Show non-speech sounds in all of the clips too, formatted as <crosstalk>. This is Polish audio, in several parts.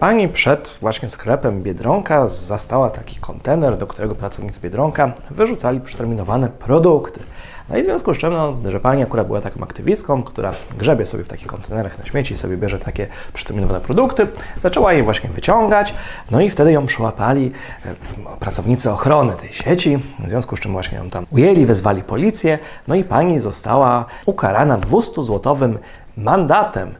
Pani przed właśnie sklepem Biedronka zastała taki kontener, do którego pracownicy Biedronka wyrzucali przeterminowane produkty. No i w związku z czym, no, że pani akurat była taką aktywistką, która grzebie sobie w takich kontenerach na śmieci i sobie bierze takie przeterminowane produkty, zaczęła je właśnie wyciągać, no i wtedy ją przyłapali e, pracownicy ochrony tej sieci, w związku z czym właśnie ją tam ujęli, wezwali policję, no i pani została ukarana 200-złotowym mandatem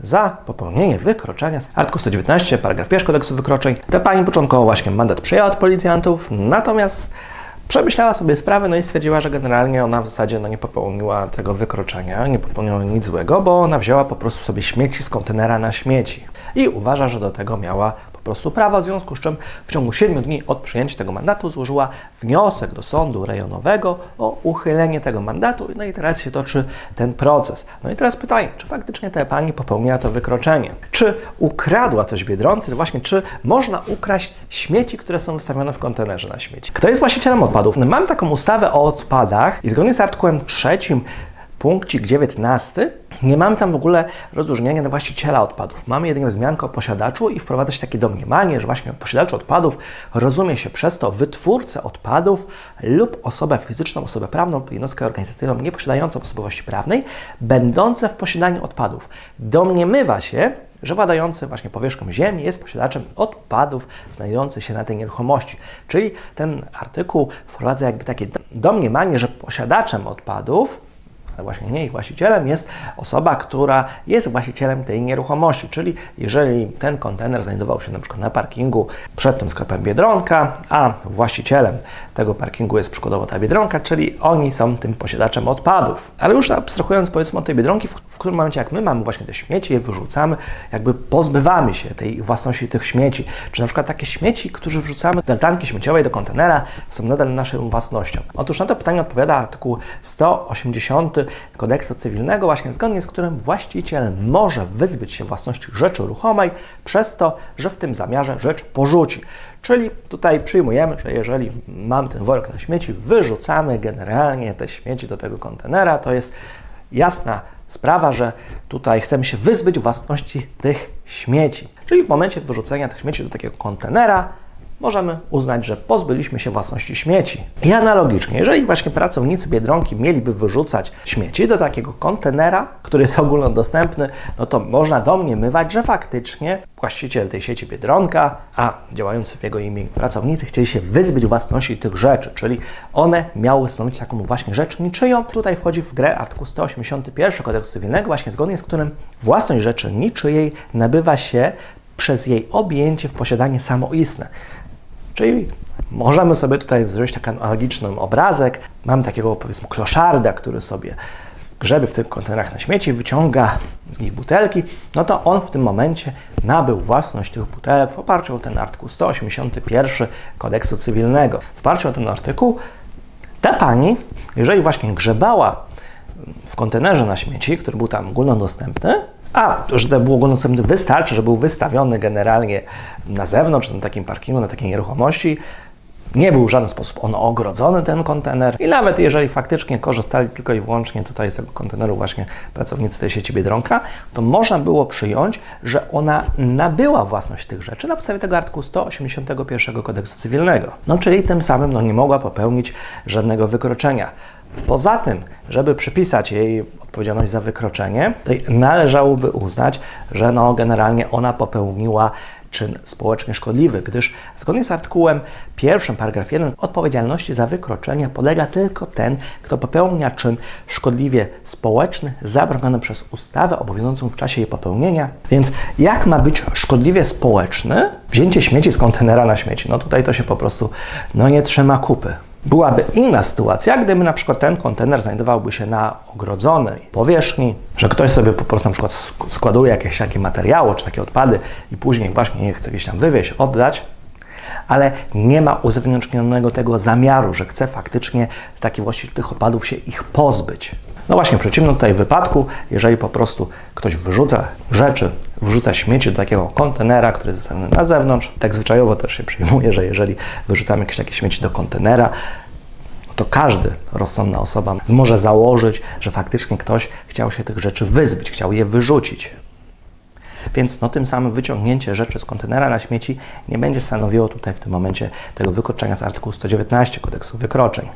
za popełnienie wykroczenia. Artykuł 119, paragraf 1 kodeksu wykroczeń. Ta pani początkowo właśnie mandat przyjęła od policjantów, natomiast przemyślała sobie sprawę, no i stwierdziła, że generalnie ona w zasadzie no, nie popełniła tego wykroczenia, nie popełniła nic złego, bo ona wzięła po prostu sobie śmieci z kontenera na śmieci. I uważa, że do tego miała po prostu prawo, w związku z czym w ciągu 7 dni od przyjęcia tego mandatu złożyła wniosek do sądu rejonowego o uchylenie tego mandatu. No i teraz się toczy ten proces. No i teraz pytanie, czy faktycznie ta pani popełniła to wykroczenie? Czy ukradła coś Biedroncy? Właśnie, czy można ukraść śmieci, które są wystawione w kontenerze na śmieci? Kto jest właścicielem odpadów? Mam taką ustawę o odpadach i zgodnie z artykułem 3 punkcik 19 nie mamy tam w ogóle rozróżnienia na właściciela odpadów. Mamy jedynie wzmiankę o posiadaczu i wprowadza się takie domniemanie, że właśnie posiadacz odpadów rozumie się przez to wytwórcę odpadów lub osobę fizyczną, osobę prawną lub jednostkę organizacyjną nieposiadającą osobowości prawnej, będące w posiadaniu odpadów. Domniemywa się, że władający właśnie powierzchnią ziemi jest posiadaczem odpadów znajdujących się na tej nieruchomości. Czyli ten artykuł wprowadza jakby takie domniemanie, że posiadaczem odpadów właśnie nie ich właścicielem jest osoba, która jest właścicielem tej nieruchomości. Czyli jeżeli ten kontener znajdował się na przykład na parkingu przed tym sklepem Biedronka, a właścicielem tego parkingu jest przykładowo ta Biedronka, czyli oni są tym posiadaczem odpadów. Ale już abstrahując powiedzmy od tej Biedronki, w, w którym momencie jak my mamy właśnie te śmieci, je wyrzucamy, jakby pozbywamy się tej własności tych śmieci. Czy na przykład takie śmieci, które wrzucamy do tanki śmieciowej, do kontenera, są nadal naszą własnością? Otóż na to pytanie odpowiada artykuł 180 kodeksu cywilnego, właśnie zgodnie z którym właściciel może wyzbyć się własności rzeczy ruchomej przez to, że w tym zamiarze rzecz porzuci. Czyli tutaj przyjmujemy, że jeżeli mamy ten worek na śmieci, wyrzucamy generalnie te śmieci do tego kontenera, to jest jasna sprawa, że tutaj chcemy się wyzbyć własności tych śmieci. Czyli w momencie wyrzucenia tych śmieci do takiego kontenera, możemy uznać, że pozbyliśmy się własności śmieci. I analogicznie, jeżeli właśnie pracownicy Biedronki mieliby wyrzucać śmieci do takiego kontenera, który jest <laughs> ogólnodostępny, no to można domniemywać, że faktycznie właściciel tej sieci Biedronka, a działający w jego imieniu pracownicy chcieli się wyzbyć własności tych rzeczy, czyli one miały stanowić taką właśnie rzecz niczyją. Tutaj wchodzi w grę artykuł 181 kodeksu cywilnego, właśnie zgodnie z którym własność rzeczy niczyjej nabywa się przez jej objęcie w posiadanie samoistne. Czyli możemy sobie tutaj wziąć taki analogiczny obrazek. Mamy takiego powiedzmy kloszarda, który sobie grzeby w tych kontenerach na śmieci, wyciąga z nich butelki, no to on w tym momencie nabył własność tych butelek w oparciu o ten artykuł 181 kodeksu cywilnego. W oparciu o ten artykuł ta pani, jeżeli właśnie grzebała w kontenerze na śmieci, który był tam ogólnodostępny, a że był ogólnodostępny wystarczy, że był wystawiony generalnie na zewnątrz, na takim parkingu, na takiej nieruchomości, nie był w żaden sposób on ogrodzony, ten kontener. I nawet jeżeli faktycznie korzystali tylko i wyłącznie tutaj z tego konteneru właśnie pracownicy tej sieci Biedronka, to można było przyjąć, że ona nabyła własność tych rzeczy na podstawie tego artykułu 181 kodeksu cywilnego. No czyli tym samym no, nie mogła popełnić żadnego wykroczenia. Poza tym, żeby przypisać jej odpowiedzialność za wykroczenie, należałoby uznać, że no, generalnie ona popełniła czyn społecznie szkodliwy, gdyż zgodnie z artykułem 1, paragraf 1 odpowiedzialności za wykroczenie podlega tylko ten, kto popełnia czyn szkodliwie społeczny zabroniony przez ustawę obowiązującą w czasie jej popełnienia. Więc jak ma być szkodliwie społeczny? Wzięcie śmieci z kontenera na śmieci. No tutaj to się po prostu no nie trzyma kupy. Byłaby inna sytuacja, gdyby na przykład ten kontener znajdowałby się na ogrodzonej powierzchni, że ktoś sobie po prostu na przykład składuje jakieś takie materiały czy takie odpady i później właśnie je chce gdzieś tam wywieźć, oddać, ale nie ma uzewnętrznionego tego zamiaru, że chce faktycznie taki właściciel tych odpadów się ich pozbyć. No właśnie, w przeciwnym tutaj wypadku, jeżeli po prostu ktoś wyrzuca rzeczy, wrzuca śmieci do takiego kontenera, który jest wystawiony na zewnątrz, tak zwyczajowo też się przyjmuje, że jeżeli wyrzucamy jakieś takie śmieci do kontenera, to każdy rozsądna osoba może założyć, że faktycznie ktoś chciał się tych rzeczy wyzbyć, chciał je wyrzucić. więc no tym samym wyciągnięcie rzeczy z kontenera na śmieci nie będzie stanowiło tutaj w tym momencie tego wykroczenia z artykułu 119 kodeksu wykroczeń.